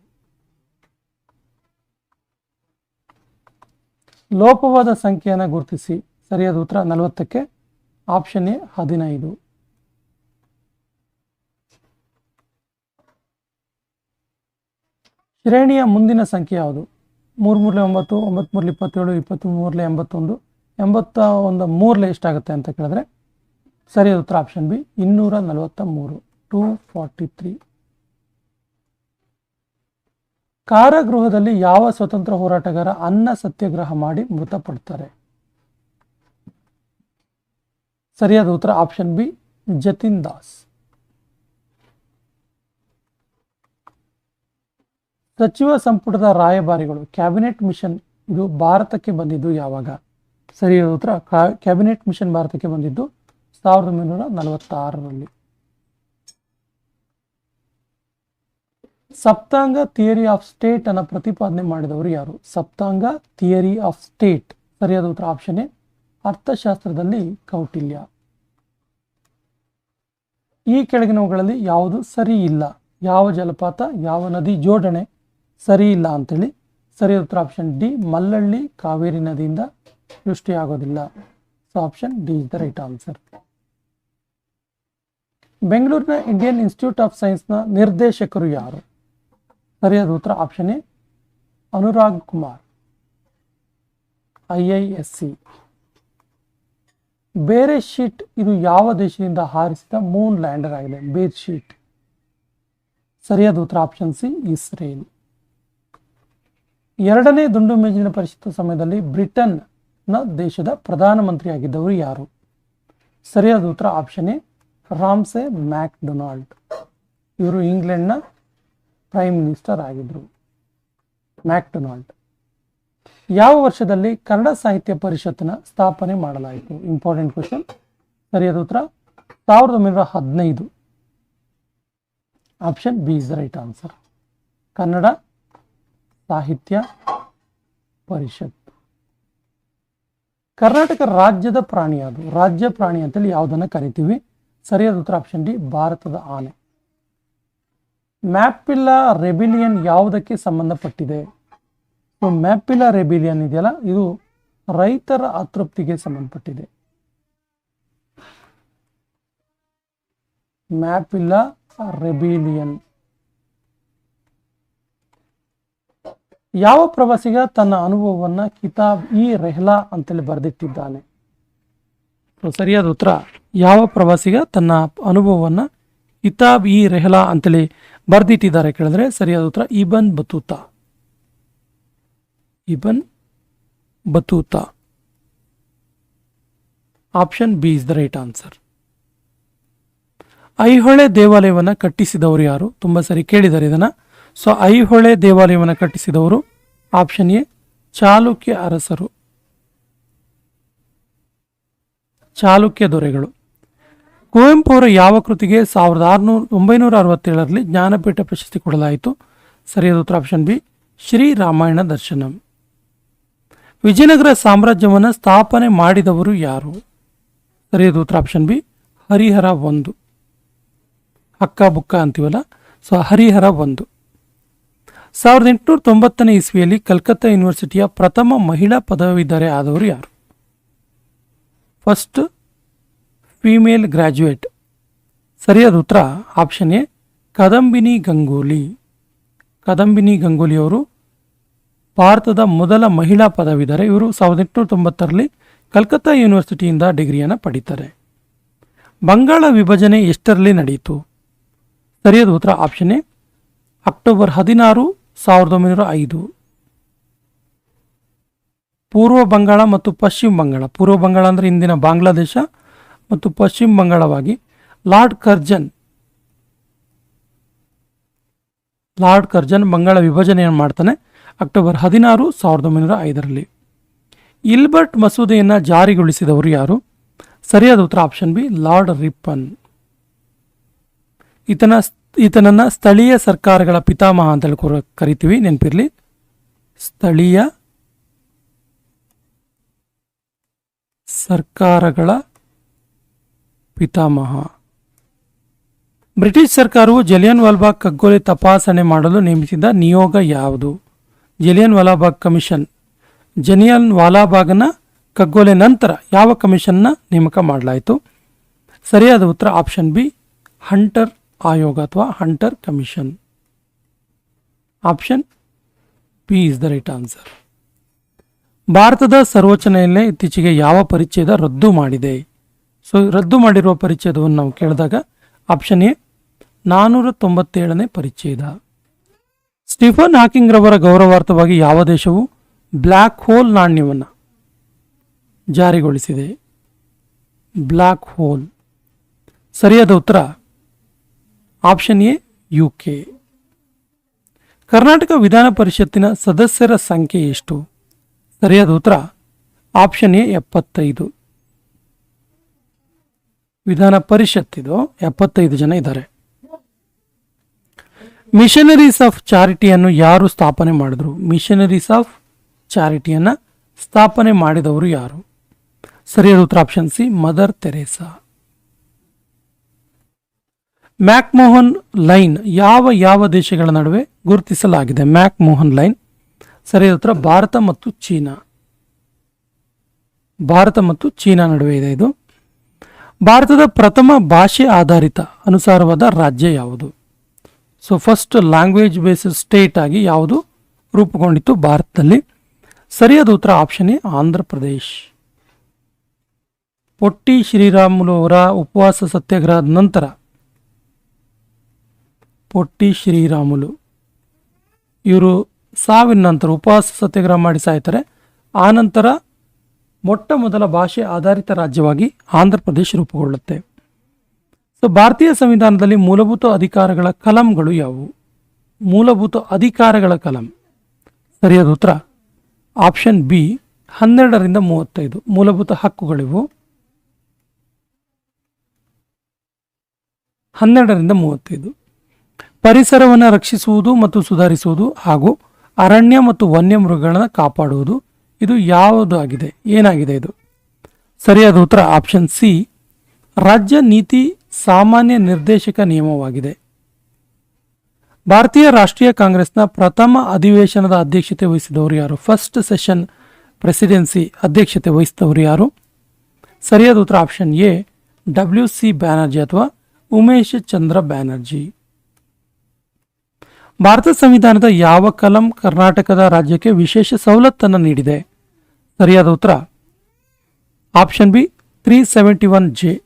ಲೋಪವಾದ ಸಂಖ್ಯೆಯನ್ನು ಗುರುತಿಸಿ. ಸರಿಯಾದ ಉತ್ತರ ನಲವತ್ತಕ್ಕೆ, ಆಪ್ಷನ್ ಎ ಹದಿನೈದು. ಶ್ರೇಣಿಯ ಮುಂದಿನ ಸಂಖ್ಯೆ ಯಾವುದು? ಮೂರು ಮೂರಲೆ ಒಂಬತ್ತು ಒಂಬತ್ತು ಮೂರಲೆ ಇಪ್ಪತ್ತೇಳು ಇಪ್ಪತ್ತು ಮೂರಲೆ ಎಂಬತ್ತೊಂದು. ಎಂಬತ್ತ ಒಂದು ಮೂರಲೆ ಎಷ್ಟಾಗುತ್ತೆ ಅಂತ ಕೇಳಿದ್ರೆ ಸರಿಯಾದ ಉತ್ತರ ಆಪ್ಷನ್ ಬಿ, ಇನ್ನೂರ ನಲವತ್ತ ಮೂರು ಟೂ ಫಾರ್ಟಿ ತ್ರೀ ಕಾರಾಗೃಹದಲ್ಲಿ ಯಾವ ಸ್ವತಂತ್ರ ಹೋರಾಟಗಾರ ಅನ್ನ ಸತ್ಯಾಗ್ರಹ ಮಾಡಿ ಮೃತಪಡ್ತಾರೆ? ಸರಿಯಾದ ಉತ್ತರ ಆಪ್ಷನ್ ಬಿ, ಜತಿನ್ ದಾಸ್. ಸಚಿವ ಸಂಪುಟದ ರಾಯಭಾರಿಗಳು, ಕ್ಯಾಬಿನೆಟ್ ಮಿಷನ್ ಇದು ಭಾರತಕ್ಕೆ ಬಂದಿದ್ದು ಯಾವಾಗ? ಸರಿಯಾದ ಉತ್ತರ ಕ್ಯಾಬಿನೆಟ್ ಮಿಷನ್ ಭಾರತಕ್ಕೆ ಬಂದಿದ್ದು ಸಾವಿರದ ಒಂಬೈನೂರ ನಲವತ್ತಾರರಲ್ಲಿ. ಸಪ್ತಾಂಗ ಥಿಯರಿ ಆಫ್ ಸ್ಟೇಟ್ ಅನ್ನ ಪ್ರತಿಪಾದನೆ ಮಾಡಿದವರು ಯಾರು? Saptanga theory of state. ಸರಿಯಾದ ಉತ್ತರ, ಆಪ್ಷನ್ ಅರ್ಥಶಾಸ್ತ್ರದಲ್ಲಿ ಕೌಟಿಲ್ಯ. ಈ ಕೆಳಗಿನವುಗಳಲ್ಲಿ ಯಾವುದು ಸರಿ ಇಲ್ಲ? ಯಾವ ಜಲಪಾತ, ಯಾವ ನದಿ, ಜೋಡಣೆ? ಸರಿ ಇಲ್ಲ ಅಂಥೇಳಿ ಸರಿ ಉತ್ತರ ಆಪ್ಷನ್ ಡಿ ಮಲ್ಲಳ್ಳಿ, ಕಾವೇರಿ ನದಿಯಿಂದ ಸೃಷ್ಟಿಯಾಗೋದಿಲ್ಲ so option D is the right answer ಬೆಂಗಳೂರಿನ ಇಂಡಿಯನ್ ಇನ್ಸ್ಟಿಟ್ಯೂಟ್ ಆಫ್ ಸೈನ್ಸ್ನ ನಿರ್ದೇಶಕರು ಯಾರು? ಸರಿಯಾದ ಉತ್ತರ option A, Anurag Kumar, I I S C. ಬೇರೆ ಶೀಟ್ ಇದು ಯಾವ ದೇಶದಿಂದ ಹಾರಿಸಿದ ಮೂನ್ ಲ್ಯಾಂಡರ್ ಆಗಿದೆ? ಬೇರ್ ಶೀಟ್ ಸರಿಯಾದ ಉತ್ತರ ಆಪ್ಷನ್ ಸಿ ಇಸ್ರೇಲ್ ಎರಡನೇ ದುಂಡು ಮೇಜಿನ ಪರಿಷತ್ ಸಮಯದಲ್ಲಿ ಬ್ರಿಟನ್ನ ದೇಶದ ಪ್ರಧಾನಮಂತ್ರಿಯಾಗಿದ್ದವರು ಯಾರು? ಸರಿಯಾದ ಉತ್ತರ option A, Ramsay MacDonald ಇವರು ಇಂಗ್ಲೆಂಡ್ನ ಪ್ರೈಮ್ ಮಿನಿಸ್ಟರ್ ಆಗಿದ್ರು. ಮ್ಯಾಕ್ ಡೊನಾಲ್ಡ್ ಯಾವ ವರ್ಷದಲ್ಲಿ ಕನ್ನಡ ಸಾಹಿತ್ಯ ಪರಿಷತ್ತಿನ ಸ್ಥಾಪನೆ ಮಾಡಲಾಯಿತು? Important question. ಸರಿಯಾದ ಉತ್ತರ, ಸಾವಿರದ ಒಂಬೈನೂರ ಹದಿನೈದು. Option B is right answer. Kannada Sahitya Parishat. Karnataka ರಾಜ್ಯದ ಪ್ರಾಣಿ ಅದು. ರಾಜ್ಯ ಪ್ರಾಣಿ ಅಂತೇಳಿ ಯಾವುದನ್ನ ಕರಿತೀವಿ? ಸರಿಯಾದ ಉತ್ತರ ಆಪ್ಷನ್ ಡಿ, ಭಾರತದ ಆನೆ. ಮ್ಯಾಪಿಲ್ಲಾ ರೆಬಿಲಿಯನ್ ಯಾವುದಕ್ಕೆ ಸಂಬಂಧಪಟ್ಟಿದೆ? ಮ್ಯಾಪಿಲ್ಲಾ ರೆಬಿಲಿಯನ್ ಇದೆಯಲ್ಲ, ಇದು ರೈತರ ಅತೃಪ್ತಿಗೆ ಸಂಬಂಧಪಟ್ಟಿದೆ. ಮ್ಯಾಪಿಲ್ಲ ರೆಬಿಲಿಯನ್. ಯಾವ ಪ್ರವಾಸಿಗ ತನ್ನ ಅನುಭವವನ್ನ ಕಿತಾಬ್ ಇ ರೆಹ್ಲಾ ಅಂತೇಳಿ ಬರೆದಿಟ್ಟಿದ್ದಾನೆ? ಸರಿಯಾದ ಉತ್ತರ, ಯಾವ ಪ್ರವಾಸಿಗ ತನ್ನ ಅನುಭವವನ್ನ ಕಿತಾಬ್ ಇ ರೆಹ್ಲಾ ಅಂತೇಳಿ ಬರೆದಿಟ್ಟಿದ್ದಾರೆ ಕೇಳಿದ್ರೆ ಸರಿಯಾದ ಉತ್ತರ, Ibn Battuta. Ibn Battuta. Option B is the right answer. Aihole ದೇವಾಲಯವನ್ನು ಕಟ್ಟಿಸಿದವರು ಯಾರು? ತುಂಬ ಸರಿ ಕೇಳಿದ್ದಾರೆ ಇದನ್ನ. ಸೊ ಐಹೊಳೆ ದೇವಾಲಯವನ್ನು ಕಟ್ಟಿಸಿದವರು ಆಪ್ಷನ್ ಎ, ಚಾಲುಕ್ಯ ಅರಸರು. ಚಾಲುಕ್ಯ ದೊರೆಗಳು. ಕುವೆಂಪು ಅವರ ಯಾವ ಕೃತಿಗೆ ಸಾವಿರದ ಆರುನೂರ, ಒಂಬೈನೂರ ಅರವತ್ತೇಳರಲ್ಲಿ ಜ್ಞಾನಪೀಠ ಪ್ರಶಸ್ತಿ ಕೊಡಲಾಯಿತು? ಸರಿಯಾದ ಉತ್ತರ ಆಪ್ಷನ್ ಬಿ, ಶ್ರೀ ರಾಮಾಯಣ ದರ್ಶನಂ. ವಿಜಯನಗರ ಸಾಮ್ರಾಜ್ಯವನ್ನು ಸ್ಥಾಪನೆ ಮಾಡಿದವರು ಯಾರು? ಸರಿಯಾದ ಉತ್ತರ ಆಪ್ಷನ್ ಬಿ, ಹರಿಹರ ಒಂದು. ಅಕ್ಕ ಬುಕ್ಕ ಅಂತೀವಲ್ಲ? ಸೊ, ಹರಿಹರ ಒಂದು. ಸಾವಿರದ ಎಂಟುನೂರ ತೊಂಬತ್ತನೇ ಇಸ್ವಿಯಲ್ಲಿ ಕಲ್ಕತ್ತಾ ಯೂನಿವರ್ಸಿಟಿಯ ಪ್ರಥಮ ಮಹಿಳಾ ಪದವೀಧರೆ ಆದವರು ಯಾರು? First, female graduate. ಸರಿಯಾದ ಉತ್ತರ, ಆಪ್ಷನ್ ಎ, ಕದಂಬಿನಿ ಗಂಗೂಲಿ. ಕದಂಬಿನಿ ಗಂಗೂಲಿಯವರು ಭಾರತದ ಮೊದಲ ಮಹಿಳಾ ಪದವೀಧರೆ. ಇವರು ಸಾವಿರದ ಎಂಟುನೂರ ತೊಂಬತ್ತರಲ್ಲಿ ಕಲ್ಕತ್ತಾ ಯೂನಿವರ್ಸಿಟಿಯಿಂದ ಡಿಗ್ರಿಯನ್ನು ಪಡೀತಾರೆ. ಬಂಗಾಳ ವಿಭಜನೆ ಎಷ್ಟರಲ್ಲಿ ನಡೆಯಿತು? ಸರಿಯಾದ ಉತ್ತರ, ಆಪ್ಷನ್ ಎ, ಅಕ್ಟೋಬರ್ ಹದಿನಾರು ಸಾವಿರದ ಒಂಬೈನೂರ ಐದು. ಪೂರ್ವ ಬಂಗಾಳ ಮತ್ತು ಪಶ್ಚಿಮ ಬಂಗಾಳ. ಪೂರ್ವ ಬಂಗಾಳ ಅಂದರೆ ಇಂದಿನ ಬಾಂಗ್ಲಾದೇಶ ಮತ್ತು ಪಶ್ಚಿಮ ಬಂಗಾಳವಾಗಿ Lord Curzon. Lord Curzon Bengal ವಿಭಜನೆಯನ್ನು ಮಾಡ್ತಾನೆ ಅಕ್ಟೋಬರ್ ಹದಿನಾರು ಸಾವಿರದ ಒಂಬೈನೂರ ಐದರಲ್ಲಿ. ಇಲ್ಬರ್ಟ್ ಮಸೂದೆಯನ್ನು ಜಾರಿಗೊಳಿಸಿದವರು ಯಾರು? ಸರಿಯಾದ ಉತ್ತರ ಆಪ್ಷನ್ ಬಿ ಲಾರ್ಡ್ ರಿಪ್ಪನ್. ಈತನ ಈತನನ್ನ ಸ್ಥಳೀಯ ಸರ್ಕಾರಗಳ ಪಿತಾಮಹ ಅಂತೇಳಿ ಕರಿತೀವಿ, ನೆನಪಿರಲಿ. ಸ್ಥಳೀಯ ಸರ್ಕಾರಗಳ ಪಿತಾಮಹ. ಬ್ರಿಟಿಷ್ ಸರ್ಕಾರವು ಜಲಿಯನ್ ವಾಲ್ಬಾಗ್ ಕಗ್ಗೊಲೆ ತಪಾಸಣೆ ಮಾಡಲು ನೇಮಿಸಿದ ನಿಯೋಗ ಯಾವುದು? ಜಲಿಯನ್ ವಾಲಾಬಾಗ್ ಕಮಿಷನ್. ಜಲಿಯನ್ ವಾಲಾಬಾಗ್ನ ಕಗ್ಗೊಲೆ ನಂತರ ಯಾವ ಕಮಿಷನ್ನ ನೇಮಕ ಮಾಡಲಾಯಿತು? ಸರಿಯಾದ ಉತ್ತರ ಆಪ್ಷನ್ ಬಿ, ಹಂಟರ್ ಆಯೋಗ ಅಥವಾ Hunter commission option P is the right answer ಭಾರತದ ಸರ್ವೋಚ್ಚ ನ್ಯಾಯಾಲಯ ಇತ್ತೀಚೆಗೆ ಯಾವ ಪರಿಚ್ಛೇದ ರದ್ದು ಮಾಡಿದೆ? ಸೊ ರದ್ದು ಮಾಡಿರುವ ಪರಿಚ್ಛೇದವನ್ನು ನಾವು ಕೇಳಿದಾಗ ಆಪ್ಷನ್ ಎ ನಾನ್ನೂರ ತೊಂಬತ್ತೇಳನೇ ಪರಿಚ್ಛೇದ. ಸ್ಟೀಫನ್ ಹಾಕಿಂಗ್ ರವರ ಗೌರವಾರ್ಥವಾಗಿ ಯಾವ ದೇಶವು ಬ್ಲ್ಯಾಕ್ ಹೋಲ್ ನಾಣ್ಯವನ್ನು ಜಾರಿಗೊಳಿಸಿದೆ? Black hole. ಸರಿಯಾದ ಉತ್ತರ option A, U K. Karnataka Vidhana ಪರಿಷತ್ತಿನ ಸದಸ್ಯರ ಸಂಖ್ಯೆ ಎಷ್ಟು? ಸರಿಯಾದ ಉತ್ತರ, ಆಪ್ಷನ್ ಎ, ಎಪ್ಪತ್ತೈದು. ವಿಧಾನ ಪರಿಷತ್ ಇದು, ಎಪ್ಪತ್ತೈದು ಜನ ಇದ್ದಾರೆ. ಮಿಷನರೀಸ್ ಆಫ್ ಚಾರಿಟಿಯನ್ನು ಯಾರು ಸ್ಥಾಪನೆ ಮಾಡಿದ್ರು? ಮಿಷನರೀಸ್ ಆಫ್ ಚಾರಿಟಿಯನ್ನು ಸ್ಥಾಪನೆ ಮಾಡಿದವರು ಯಾರು? ಸರಿಯಾದ ಉತ್ತರ, option C, Mother Teresa. McMahon line ಯಾವ ಯಾವ ದೇಶಗಳ ನಡುವೆ ಗುರುತಿಸಲಾಗಿದೆ? McMahon line. ಸರಿಯಾದ ಉತ್ತರ, ಭಾರತ ಮತ್ತು ಚೀನಾ. ಭಾರತ ಮತ್ತು ಚೀನಾ ನಡುವೆ ಇದೆ ಇದು. ಭಾರತದ ಪ್ರಥಮ ಭಾಷೆ ಆಧಾರಿತ ಅನುಸಾರವಾದ ರಾಜ್ಯ ಯಾವುದು? So first language based state ಆಗಿ ಯಾವುದು ರೂಪುಗೊಂಡಿತ್ತು ಭಾರತದಲ್ಲಿ? ಸರಿಯಾದ ಉತ್ತರ ಆಪ್ಷನ್ ಎ, ಆಂಧ್ರ ಪ್ರದೇಶ್. ಪೊಟ್ಟಿ ಶ್ರೀರಾಮುಲು ಅವರ ಉಪವಾಸ ಸತ್ಯಾಗ್ರಹದ ನಂತರ ಪೊಟ್ಟಿ ಶ್ರೀರಾಮುಲು. ಇವರು ಸಾವಿನ ನಂತರ ಉಪವಾಸ ಸತ್ಯಾಗ್ರಹ ಮಾಡಿ ಸಾಯ್ತಾರೆ. ಆ ನಂತರ ಮೊಟ್ಟ ಮೊದಲ ಭಾಷೆ ಆಧಾರಿತ ರಾಜ್ಯವಾಗಿ ಆಂಧ್ರ ಪ್ರದೇಶ ರೂಪುಗೊಳ್ಳುತ್ತೆ. ಸೊ ಭಾರತೀಯ ಸಂವಿಧಾನದಲ್ಲಿ ಮೂಲಭೂತ ಅಧಿಕಾರಗಳ ಕಲಂಗಳು ಯಾವುವು? ಮೂಲಭೂತ ಅಧಿಕಾರಗಳ ಕಲಂ. ಸರಿಯಾದ ಉತ್ತರ? ಆಪ್ಷನ್ ಬಿ, ಹನ್ನೆರಡರಿಂದ ಮೂವತ್ತೈದು. ಮೂಲಭೂತ ಹಕ್ಕುಗಳಿವು ಹನ್ನೆರಡರಿಂದ ಮೂವತ್ತೈದು. ಪರಿಸರವನ್ನು ರಕ್ಷಿಸುವುದು ಮತ್ತು ಸುಧಾರಿಸುವುದು ಹಾಗೂ ಅರಣ್ಯ ಮತ್ತು ವನ್ಯಮೃಗಗಳನ್ನು ಕಾಪಾಡುವುದು. ಇದು ಯಾವುದು ಆಗಿದೆ? ಏನಾಗಿದೆ ಇದು? ಸರಿಯಾದ ಉತ್ತರ ಆಪ್ಷನ್ ಸಿ. ರಾಜ್ಯ ನೀತಿ ಸಾಮಾನ್ಯ ನಿರ್ದೇಶಕ ನಿಯಮವಾಗಿದೆ. ಭಾರತೀಯ ರಾಷ್ಟ್ರೀಯ ಕಾಂಗ್ರೆಸ್ನ ಪ್ರಥಮ ಅಧಿವೇಶನದ ಅಧ್ಯಕ್ಷತೆ ವಹಿಸಿದವರು ಯಾರು? ಫಸ್ಟ್ ಸೆಷನ್ ಪ್ರೆಸಿಡೆನ್ಸಿ ಅಧ್ಯಕ್ಷತೆ ವಹಿಸಿದವರು ಯಾರು? ಸರಿಯಾದ ಉತ್ತರ option A. W C. Banerjee ಅಥವಾ ಉಮೇಶ್ ಚಂದ್ರ ಬ್ಯಾನರ್ಜಿ. ಭಾರತ ಸಂವಿಧಾನದ ಯಾವ ಕಲಂ ಕರ್ನಾಟಕದ ರಾಜ್ಯಕ್ಕೆ ವಿಶೇಷ ಸವಲತ್ತನ್ನು ನೀಡಿದೆ? ಸರಿಯಾದ ಉತ್ತರ? Option B, three seventy one J.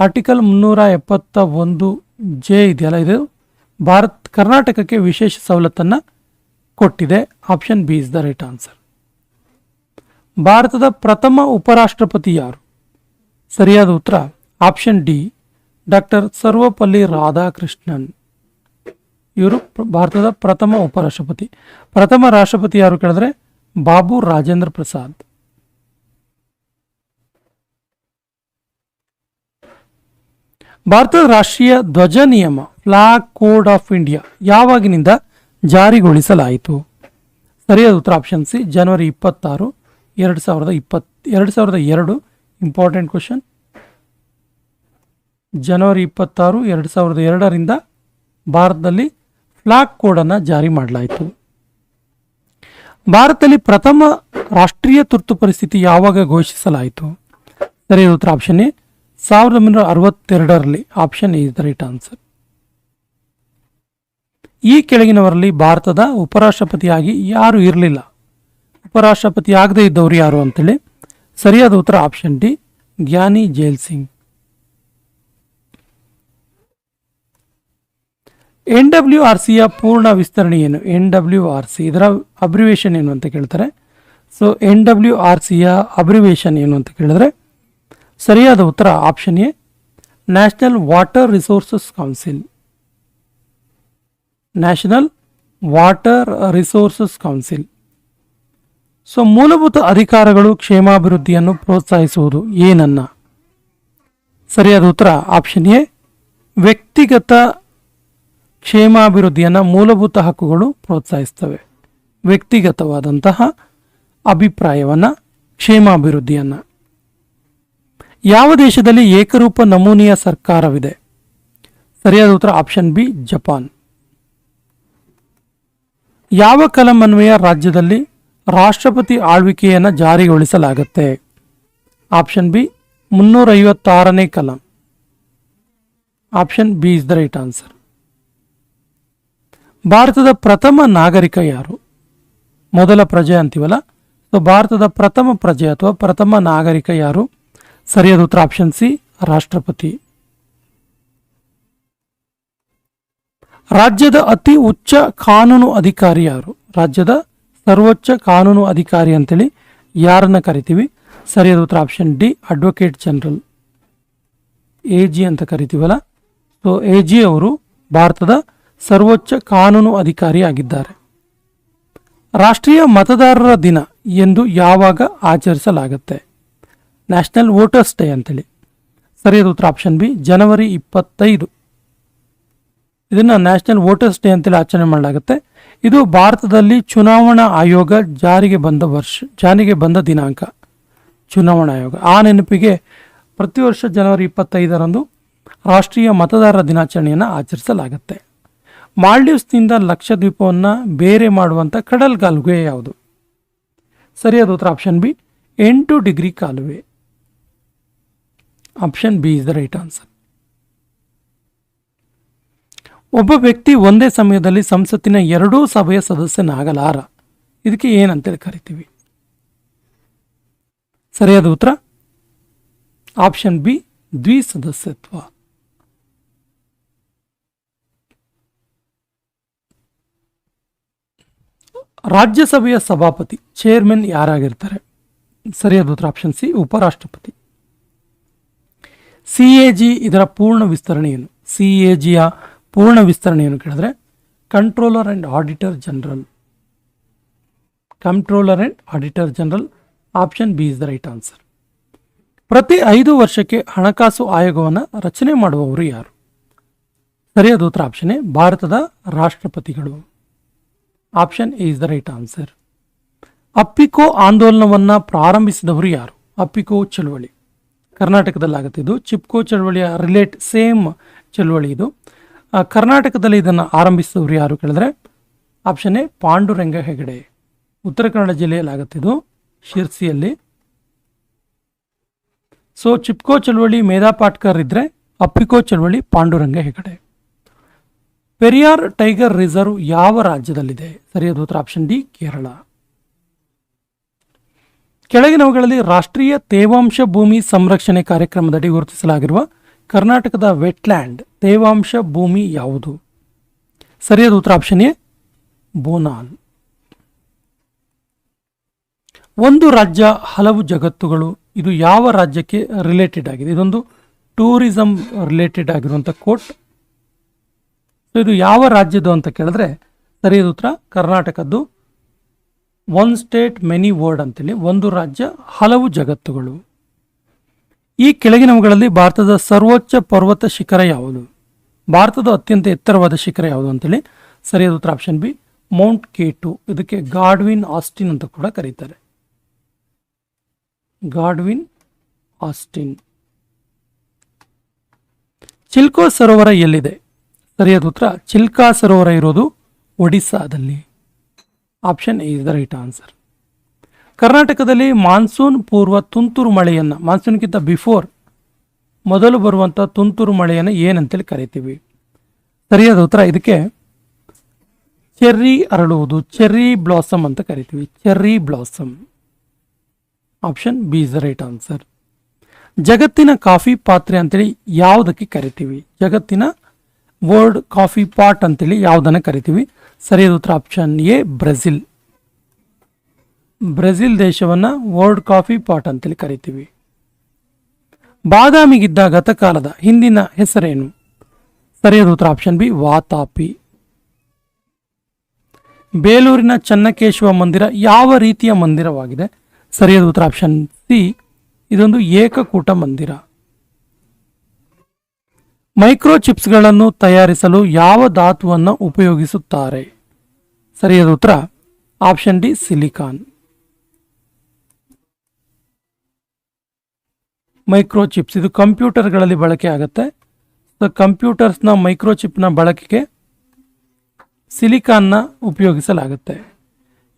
Article ಮುನ್ನೂರ ಎಪ್ಪತ್ತ ಒಂದು ಜೆ ಇದೆಯಲ್ಲ ಇದು? ಭಾರತ್ ಕರ್ನಾಟಕಕ್ಕೆ ವಿಶೇಷ ಸವಲತ್ತನ್ನು ಕೊಟ್ಟಿದೆ. Option B is the right answer. ಭಾರತದ ಪ್ರಥಮ ಉಪರಾಷ್ಟ್ರಪತಿ ಯಾರು? ಸರಿಯಾದ ಉತ್ತರ? Option D, doctor Sarvepalli Radhakrishnan. ಇವರು ಭಾರತದ ಪ್ರಥಮ ಉಪರಾಷ್ಟ್ರಪತಿ. ಪ್ರಥಮ ರಾಷ್ಟ್ರಪತಿ ಯಾರು ಕೇಳಿದ್ರೆ? ಬಾಬು ರಾಜೇಂದ್ರ ಪ್ರಸಾದ್. ಭಾರತದ ರಾಷ್ಟ್ರೀಯ ಧ್ವಜ ನಿಯಮ ಫ್ಲಾಗ್ ಕೋಡ್ ಆಫ್ ಇಂಡಿಯಾ, ಯಾವಾಗಿನಿಂದ ಜಾರಿಗೊಳಿಸಲಾಯಿತು? ಸರಿಯಾದ ಉತ್ತರ ಆಪ್ಷನ್ ಸಿ, ಜನವರಿ ಇಪ್ಪತ್ತಾರು, ಎರಡು ಸಾವಿರದ ಇಪ್ಪತ್, ಎರಡು ಸಾವಿರದ ಎರಡು, ಇಂಪಾರ್ಟೆಂಟ್ ಕ್ವಶನ್. ಜನವರಿ ಇಪ್ಪತ್ತಾರು, ಎರಡು ಸಾವಿರದ ಎರಡರಿಂದ ಭಾರತದಲ್ಲಿ ಫ್ಲಾಗ್ ಕೋಡನ್ನು ಜಾರಿ ಮಾಡಲಾಯಿತು. ಭಾರತದಲ್ಲಿ ಪ್ರಥಮ ರಾಷ್ಟ್ರೀಯ ತುರ್ತು ಪರಿಸ್ಥಿತಿ ಯಾವಾಗ ಘೋಷಿಸಲಾಯಿತು? ಸರಿಯಾದ ಉತ್ತರ ಆಪ್ಷನ್ ಎ ಸಾವಿರದ ಒಂಬೈನೂರ ಅರವತ್ತೆರಡರಲ್ಲಿ option is the right answer ಈ ಕೆಳಗಿನವರಲ್ಲಿ ಭಾರತದ ಉಪರಾಷ್ಟ್ರಪತಿಯಾಗಿ ಯಾರು ಇರಲಿಲ್ಲ. ಉಪರಾಷ್ಟ್ರಪತಿ ಆಗದೇ ಇದ್ದವರು ಯಾರು ಅಂತೇಳಿ? ಸರಿಯಾದ ಉತ್ತರ option D Gyani Zail Singh. N W R ಸಿಯ ಪೂರ್ಣ ವಿಸ್ತರಣೆ ಏನು? ಎನ್ ಡಬ್ಲ್ಯೂ ಆರ್ ಸಿ, ಇದರ ಅಬ್ರಿವೇಷನ್ ಏನು ಅಂತ ಕೇಳ್ತಾರೆ. ಸೊ ಎನ್ ಡಬ್ಲ್ಯೂ ಆರ್ ಸಿಯ ಅಬ್ರಿವೇಷನ್ ಏನು ಅಂತ ಕೇಳಿದ್ರೆ ಸರಿಯಾದ ಉತ್ತರ option A national water resources council national water resources council so ಮೂಲಭೂತ ಅಧಿಕಾರಗಳು ಕ್ಷೇಮಾಭಿವೃದ್ಧಿಯನ್ನು ಪ್ರೋತ್ಸಾಹಿಸುವುದು ಏನನ್ನ? ಸರಿಯಾದ ಉತ್ತರ ಆಪ್ಷನ್ ಎ, ವ್ಯಕ್ತಿಗತ ಕ್ಷೇಮಾಭಿವೃದ್ಧಿಯನ್ನು ಮೂಲಭೂತ ಹಕ್ಕುಗಳು ಪ್ರೋತ್ಸಾಹಿಸ್ತವೆ ವ್ಯಕ್ತಿಗತವಾದಂತಹ ಅಭಿಪ್ರಾಯವನ್ನು, ಕ್ಷೇಮಾಭಿವೃದ್ಧಿಯನ್ನು. ಯಾವ ದೇಶದಲ್ಲಿ ಏಕರೂಪ ನಮೂನೆಯ ಸರ್ಕಾರವಿದೆ? ಸರಿಯಾದ ಉತ್ತರ ಆಪ್ಷನ್ ಬಿ, ಜಪಾನ್. ಯಾವ ಕಲಂ ಅನ್ವಯ ರಾಜ್ಯದಲ್ಲಿ ರಾಷ್ಟ್ರಪತಿ ಆಳ್ವಿಕೆಯನ್ನು ಜಾರಿಗೊಳಿಸಲಾಗುತ್ತೆ? ಆಪ್ಷನ್ ಬಿ, ಮುನ್ನೂರೈವತ್ತಾರನೇ ಕಲಂ. Option B is the right answer. ಭಾರತದ ಪ್ರಥಮ ನಾಗರಿಕ ಯಾರು? ಮೊದಲ ಪ್ರಜೆ ಅಂತೀವಲ್ಲ? ಸೊ, ಭಾರತದ ಪ್ರಥಮ ಪ್ರಜೆ ಅಥವಾ ಪ್ರಥಮ ನಾಗರಿಕ ಯಾರು? ಸರಿಯಾದ ಉತ್ತರ ಆಪ್ಷನ್ ಸಿ, ರಾಷ್ಟ್ರಪತಿ. ರಾಜ್ಯದ ಅತಿ ಉಚ್ಚ ಕಾನೂನು ಅಧಿಕಾರಿ ಯಾರು? ರಾಜ್ಯದ ಸರ್ವೋಚ್ಚ ಕಾನೂನು ಅಧಿಕಾರಿ ಅಂತೇಳಿ ಯಾರನ್ನ ಕರಿತೀವಿ? ಸರಿಯಾದ ಉತ್ತರ option D advocate general A ಅಂತ ಕರಿತೀವಲ್ಲ? ಸೊ ಎ ಅವರು ಭಾರತದ ಸರ್ವೋಚ್ಚ ಕಾನೂನು ಅಧಿಕಾರಿಯಾಗಿದ್ದಾರೆ. ರಾಷ್ಟ್ರೀಯ ಮತದಾರರ ದಿನ ಎಂದು ಯಾವಾಗ ಆಚರಿಸಲಾಗುತ್ತೆ? ನ್ಯಾಷನಲ್ ವೋಟರ್ಸ್ ಡೇ ಅಂತೇಳಿ. ಸರಿಯಾದ ಉತ್ತರ ಆಪ್ಷನ್ ಬಿ, ಜನವರಿ ಇಪ್ಪತ್ತೈದು. ಇದನ್ನು ನ್ಯಾಷನಲ್ ವೋಟರ್ಸ್ ಡೇ ಅಂತೇಳಿ ಆಚರಣೆ ಮಾಡಲಾಗುತ್ತೆ. ಇದು ಭಾರತದಲ್ಲಿ ಚುನಾವಣಾ ಆಯೋಗ ಜಾರಿಗೆ ಬಂದ ವರ್ಷ, ಜಾರಿಗೆ ಬಂದ ದಿನಾಂಕ. ಚುನಾವಣಾ ಆಯೋಗ. ಆ ನೆನಪಿಗೆ ಪ್ರತಿ ವರ್ಷ ಜನವರಿ ಇಪ್ಪತ್ತೈದರಂದು ರಾಷ್ಟ್ರೀಯ ಮತದಾರರ ದಿನಾಚರಣೆಯನ್ನು ಆಚರಿಸಲಾಗುತ್ತೆ. ಮಾಲ್ಡೀವ್ಸ್ನಿಂದ ಲಕ್ಷದ್ವೀಪವನ್ನು ಬೇರೆ ಮಾಡುವಂಥ ಕಡಲ್ ಕಾಲುವೆ ಯಾವುದು? ಸರಿಯಾದ ಉತ್ತರ ಆಪ್ಷನ್ ಬಿ ಎಂಟು ಡಿಗ್ರಿ ಕಾಲುವೆ. Option B is the right answer ಒಬ್ಬ ವ್ಯಕ್ತಿ ಒಂದೇ ಸಮಯದಲ್ಲಿ ಸಂಸತ್ತಿನ ಎರಡೂ ಸಭೆಯ ಸದಸ್ಯನಾಗಲಾರ. ಇದಕ್ಕೆ ಏನಂತೇಳಿ ಕರಿತೀವಿ? ಸರಿಯಾದ ಉತ್ತರ? ಆಪ್ಷನ್ ಬಿ ದ್ವಿಸದಸ್ಯತ್ವ. ರಾಜ್ಯಸಭೆಯ ಸಭಾಪತಿ ಚೇರ್ಮನ್ ಯಾರಾಗಿರ್ತಾರೆ? ಸರಿಯಾದ ಉತ್ತರ ಆಪ್ಷನ್ ಸಿ, ಉಪರಾಷ್ಟ್ರಪತಿ. ಸಿ ಎ ಜಿ ಇದರ ಪೂರ್ಣ ವಿಸ್ತರಣೆ ಏನು? ಸಿ ಎ ಜಿಯ ಪೂರ್ಣ ವಿಸ್ತರಣೆ ಏನು ಕೇಳಿದ್ರೆ controller and auditor general controller and auditor general option B is the right answer ಪ್ರತಿ ಐದು ವರ್ಷಕ್ಕೆ ಹಣಕಾಸು ಆಯೋಗವನ್ನು ರಚನೆ ಮಾಡುವವರು ಯಾರು? ಸರಿಯಾದ ಉತ್ತರ ಆಪ್ಷನ್ ಭಾರತದ ರಾಷ್ಟ್ರಪತಿಗಳು. Option A is the right answer Appiko ಆಂದೋಲನವನ್ನು ಪ್ರಾರಂಭಿಸಿದವರು ಯಾರು ಅಪ್ಪಿಕೋ ಚಳುವಳಿ ಕರ್ನಾಟಕದಲ್ಲಾಗುತ್ತೆ ಇದು ಚಿಪ್ಕೋ ಚಳುವಳಿಯ ರಿಲೇಟ್ ಸೇಮ್ ಚಳುವಳಿ ಇದು ಕರ್ನಾಟಕದಲ್ಲಿ ಇದನ್ನು ಆರಂಭಿಸಿದವರು ಯಾರು ಕೇಳಿದ್ರೆ ಆಪ್ಷನ್ ಎ ಪಾಂಡುರಂಗ ಹೆಗಡೆ ಉತ್ತರ ಕನ್ನಡ ಜಿಲ್ಲೆಯಲ್ಲಿ ಆಗುತ್ತಿದ್ದು ಶಿರ್ಸಿಯಲ್ಲಿ ಸೊ ಚಿಪ್ಕೋ ಚಳುವಳಿ ಮೇಧಾ ಪಾಟ್ಕರ್ ಇದ್ದರೆ ಅಪ್ಪಿಕೋ ಚಳುವಳಿ ಪಾಂಡುರಂಗ ಹೆಗಡೆ ಪೆರಿಯಾರ್ ಟೈಗರ್ ರಿಸರ್ವ್ ಯಾವ ರಾಜ್ಯದಲ್ಲಿದೆ? ಸರಿಯಾದ ಉತ್ತರ ಆಪ್ಷನ್ ಡಿ, ಕೇರಳ. ಕೆಳಗಿನವುಗಳಲ್ಲಿ ರಾಷ್ಟ್ರೀಯ ತೇವಾಂಶ ಭೂಮಿ ಸಂರಕ್ಷಣೆ ಕಾರ್ಯಕ್ರಮದಡಿ ಗುರುತಿಸಲಾಗಿರುವ ಕರ್ನಾಟಕದ ವೆಟ್ಲ್ಯಾಂಡ್ ತೇವಾಂಶ ಭೂಮಿ ಯಾವುದು? ಸರಿಯಾದ ಉತ್ತರ ಆಪ್ಷನ್ ಎ ಬೋನಾಲ್ ಒಂದು ರಾಜ್ಯ ಹಲವು ಜಗತ್ತುಗಳು, ಇದು ಯಾವ ರಾಜ್ಯಕ್ಕೆ ರಿಲೇಟೆಡ್ ಆಗಿದೆ? ಇದೊಂದು ಟೂರಿಸಂ ರಿಲೇಟೆಡ್ ಆಗಿರುವಂಥ ಕೋಟ್ ಸೊ ಇದು ಯಾವ ರಾಜ್ಯದ್ದು ಅಂತ ಕೇಳಿದ್ರೆ, ಸರಿಯಾದ ಉತ್ತರ, ಕರ್ನಾಟಕದ್ದು. ಒನ್ ಸ್ಟೇಟ್ ಮೆನಿ ವರ್ಡ್ ಅಂತೇಳಿ, ಒಂದು ರಾಜ್ಯ, ಹಲವು ಜಗತ್ತುಗಳು. ಈ ಕೆಳಗಿನವುಗಳಲ್ಲಿ ಭಾರತದ ಸರ್ವೋಚ್ಚ ಪರ್ವತ ಶಿಖರ ಯಾವುದು? ಭಾರತದ ಅತ್ಯಂತ ಎತ್ತರವಾದ ಶಿಖರ ಯಾವುದು ಅಂತೇಳಿ, ಸರಿಯಾದ ಉತ್ತರ option B mount K two ಇದಕ್ಕೆ ಗಾಡ್ವಿನ್ ಆಸ್ಟಿನ್ ಅಂತ ಕೂಡ ಕರೀತಾರೆ. Godwin Austin. ಚಿಲ್ಕೋ ಸರೋವರ ಎಲ್ಲಿದೆ? ಸರಿಯಾದ ಉತ್ತರ, ಚಿಲ್ಕಾ ಸರೋವರ ಇರೋದು ಒಡಿಸ್ಸಾದಲ್ಲಿ. Option A is the right answer. ಕರ್ನಾಟಕದಲ್ಲಿ ಮಾನ್ಸೂನ್ ಪೂರ್ವ ತುಂತುರು ಮಳೆಯನ್ನು, ಮಾನ್ಸೂನ್ಗಿಂತ ಬಿಫೋರ್ ಮೊದಲು ಬರುವಂಥ ತುಂತುರು ಮಳೆಯನ್ನು ಏನಂತೇಳಿ ಕರಿತೀವಿ. ಸರಿಯಾದ ಉತ್ತರ ಇದಕ್ಕೆ ಚೆರ್ರಿ ಅರಳುವುದು, ಚೆರ್ರಿ ಬ್ಲಾಸಮ್ ಅಂತ ಕರಿತೀವಿ. Cherry blossom option B is the right answer. ಜಗತ್ತಿನ ಕಾಫಿ ಪಾತ್ರೆ ಅಂತೇಳಿ ಯಾವುದಕ್ಕೆ ಕರಿತೀವಿ? ಜಗತ್ತಿನ ವರ್ಲ್ಡ್ ಕಾಫಿ ಪಾಟ್ ಅಂತೇಳಿ ಯಾವುದನ್ನು ಕರಿತೀವಿ? ಸರಿಯಾದ ಉತ್ತರ ಆಪ್ಷನ್ ಎ, ಬ್ರೆಜಿಲ್. ಬ್ರೆಜಿಲ್ ದೇಶವನ್ನು ವರ್ಲ್ಡ್ ಕಾಫಿ ಪಾಟ್ ಅಂತೇಳಿ ಕರಿತೀವಿ. ಬಾದಾಮಿಗಿದ್ದ ಗತಕಾಲದ ಹಿಂದಿನ ಹೆಸರೇನು? ಸರಿಯಾದ ಉತ್ತರ ಆಪ್ಷನ್ ಬಿ, ವಾತಾಪಿ. ಬೇಲೂರಿನ ಚನ್ನಕೇಶವ ಮಂದಿರ ಯಾವ ರೀತಿಯ ಮಂದಿರವಾಗಿದೆ? ಸರಿಯಾದ ಉತ್ತರ ಆಪ್ಷನ್ ಸಿ, ಇದೊಂದು ಏಕಕೂಟ ಮಂದಿರ. ಮೈಕ್ರೋ ಚಿಪ್ಸ್ಗಳನ್ನು ತಯಾರಿಸಲು ಯಾವ ಧಾತುವನ್ನು ಉಪಯೋಗಿಸುತ್ತಾರೆ? ಸರಿಯಾದ ಉತ್ತರ, option D, silicon. Micro chips ಇದು ಕಂಪ್ಯೂಟರ್ಗಳಲ್ಲಿ ಬಳಕೆ ಆಗುತ್ತೆ. ಕಂಪ್ಯೂಟರ್ಸ್ನ ಮೈಕ್ರೋ ಚಿಪ್ನ ಬಳಕೆಗೆ ಸಿಲಿಕಾನ್ನ ಉಪಯೋಗಿಸಲಾಗುತ್ತೆ.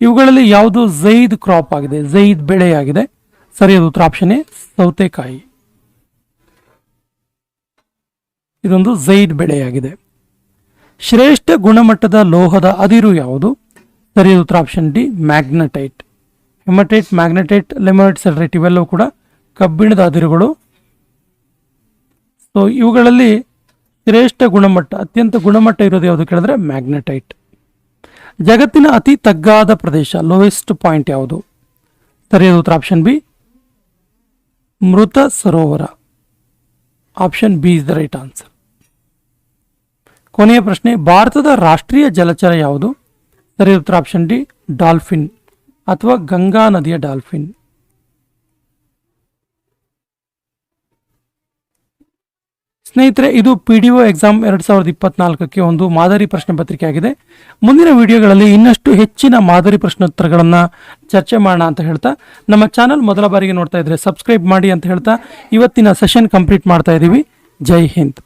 ಇವುಗಳಲ್ಲಿ ಯಾವುದು ಝೈದ್ ಕ್ರಾಪ್ ಆಗಿದೆ, ಝೈದ್ ಬೆಳೆಯಾಗಿದೆ ಸರಿಯಾದ ಉತ್ತರ, ಆಪ್ಷನ್ ಎ, ಸೌತೆಕಾಯಿ. ಇದೊಂದು ಝೈಡ್ ಬೆಳೆಯಾಗಿದೆ. ಶ್ರೇಷ್ಠ ಗುಣಮಟ್ಟದ ಲೋಹದ ಅದಿರು ಯಾವುದು? ಸರಿಯಾದ ಉತ್ತರ option D magnetite haematite magnetite limonite siderite ಇವೆಲ್ಲವೂ ಕೂಡ ಕಬ್ಬಿಣದ ಅದಿರುಗಳು. ಸೊ ಇವುಗಳಲ್ಲಿ ಶ್ರೇಷ್ಠ ಗುಣಮಟ್ಟ, ಅತ್ಯಂತ ಗುಣಮಟ್ಟ ಇರೋದು ಯಾವುದು ಕೇಳಿದ್ರೆ ಮ್ಯಾಗ್ನೆಟೈಟ್ ಜಗತ್ತಿನ ಅತಿ ತಗ್ಗಾದ ಪ್ರದೇಶ ಲೋಯೆಸ್ಟ್ ಪಾಯಿಂಟ್ ಯಾವುದು? ಸರಿಯಾದ ಉತ್ತರ ಆಪ್ಷನ್ ಬಿ ಮೃತ ಸರೋವರ. Option B is the right answer ಕೊನೆಯ ಪ್ರಶ್ನೆ, ಭಾರತದ ರಾಷ್ಟ್ರೀಯ ಜಲಚರ ಯಾವುದು? ಸರಿ ಉತ್ತರ ಆಪ್ಷನ್ ಡಿ ಡಾಲ್ಫಿನ್ ಅಥವಾ ಗಂಗಾ ನದಿಯ ಡಾಲ್ಫಿನ್ ಸ್ನೇಹಿತರೆ, ಇದು ಪಿ ಡಿ ಒ ಎಕ್ಸಾಮ್ ಎರಡು ಸಾವಿರದ ಇಪ್ಪತ್ನಾಲ್ಕಕ್ಕೆ ಒಂದು ಮಾದರಿ ಪ್ರಶ್ನೆ ಪತ್ರಿಕೆ ಆಗಿದೆ ಮುಂದಿನ ವಿಡಿಯೋಗಳಲ್ಲಿ ಇನ್ನಷ್ಟು ಹೆಚ್ಚಿನ ಮಾದರಿ ಪ್ರಶ್ನೋತ್ತರಗಳನ್ನು ಚರ್ಚೆ ಮಾಡೋಣ ಅಂತ ಹೇಳ್ತಾ, ನಮ್ಮ ಚಾನಲ್ ಮೊದಲ ಬಾರಿಗೆ ನೋಡ್ತಾ ಇದ್ರೆ ಸಬ್ಸ್ಕ್ರೈಬ್ ಮಾಡಿ ಅಂತ ಹೇಳ್ತಾ, ಇವತ್ತಿನ ಸೆಷನ್ ಕಂಪ್ಲೀಟ್ ಮಾಡ್ತಾ ಇದ್ದೀವಿ ಜೈ ಹಿಂದ್.